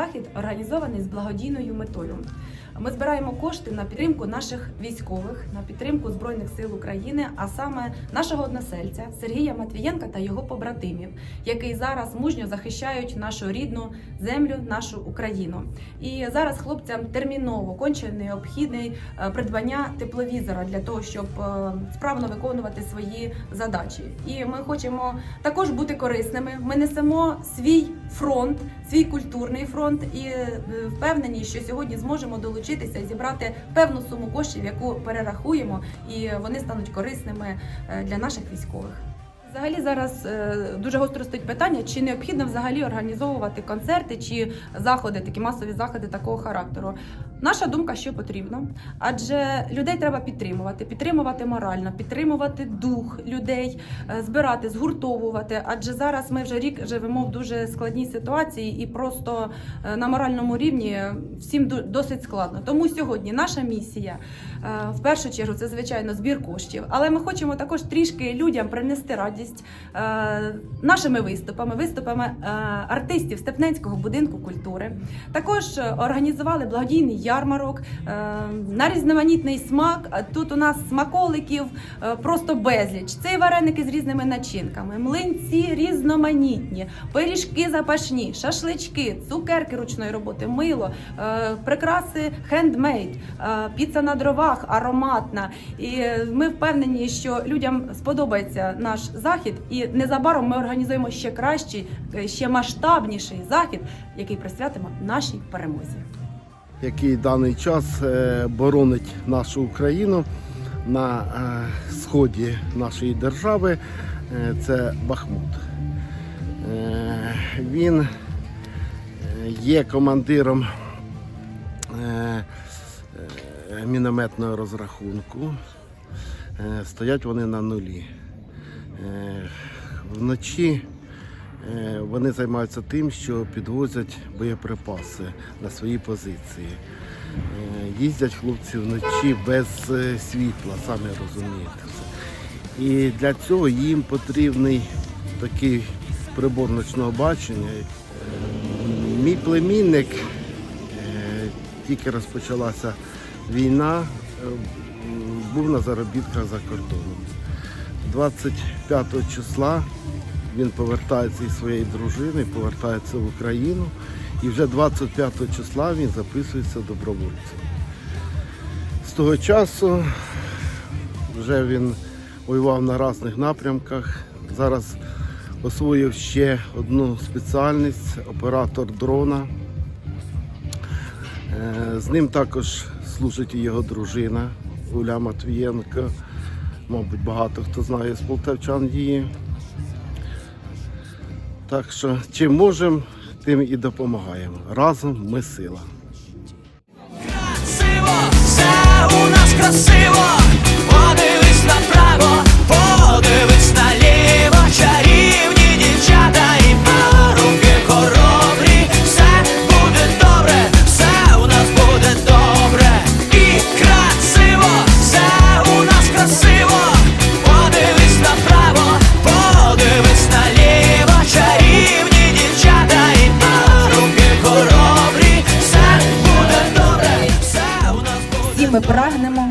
захід організований з благодійною метою. Ми збираємо кошти на підтримку наших військових, на підтримку Збройних сил України, а саме нашого односельця Сергія Матвієнка та його побратимів, які зараз мужньо захищають нашу рідну землю, нашу Україну. І зараз хлопцям терміново конче необхідне придбання тепловізора для того, щоб е, справно виконувати свої задачі. І ми хочемо також бути корисними. Ми несемо свій фронт, свій культурний фронт, і е, впевнені, що сьогодні зможемо долучитися і зібрати певну суму коштів, яку перерахуємо, і вони стануть корисними е, для наших військових. Взагалі зараз е, дуже гостро стоїть питання, чи необхідно взагалі організовувати концерти чи заходи, такі масові заходи такого характеру. Наша думка, що потрібно, адже людей треба підтримувати, підтримувати морально, підтримувати дух людей, е, збирати, згуртовувати. Адже зараз ми вже рік живемо в дуже складній ситуації, і просто е, на моральному рівні всім досить складно. Тому сьогодні наша місія е, в першу чергу це звичайно збір коштів, але ми хочемо також трішки людям принести радість нашими виступами, виступами артистів Степненського будинку культури. Також організували благодійний ярмарок е, на різноманітний смак. Тут у нас смаколиків е, просто безліч. Це і вареники з різними начинками, млинці різноманітні, пиріжки запашні, шашлички, цукерки ручної роботи, мило, е, прикраси хендмейд, піца на дровах, ароматна. І ми впевнені, що людям сподобається наш захід, і незабаром ми організуємо ще кращий, ще масштабніший захід, який присвятимо нашій перемозі. Який даний час е, боронить нашу Україну на е, сході нашої держави. Е, Це Бахмут. Він є командиром мінометного розрахунку. Стоять вони на нулі. Вночі Вони займаються тим, що підвозять боєприпаси на свої позиції. Е, Їздять хлопці вночі без е, світла, самі розумієте. І для цього їм потрібний такий прибор ночного бачення. Е, Мій племінник, е, тільки розпочалася війна, е, був на заробітках за кордоном. 25 числа він повертається із своєю дружиною, повертається в Україну. І вже 25 числа він записується добровольцем. З того часу вже він воював на різних напрямках. Зараз освоїв ще одну спеціальність оператор дрона. Е, З ним також служить і його дружина Уля Матвієнко. Мабуть, багато хто знає з полтавчан її. Так що чим можемо, тим і допомагаємо. Разом ми сила. Красиво, все у нас красиво. ми прагнемо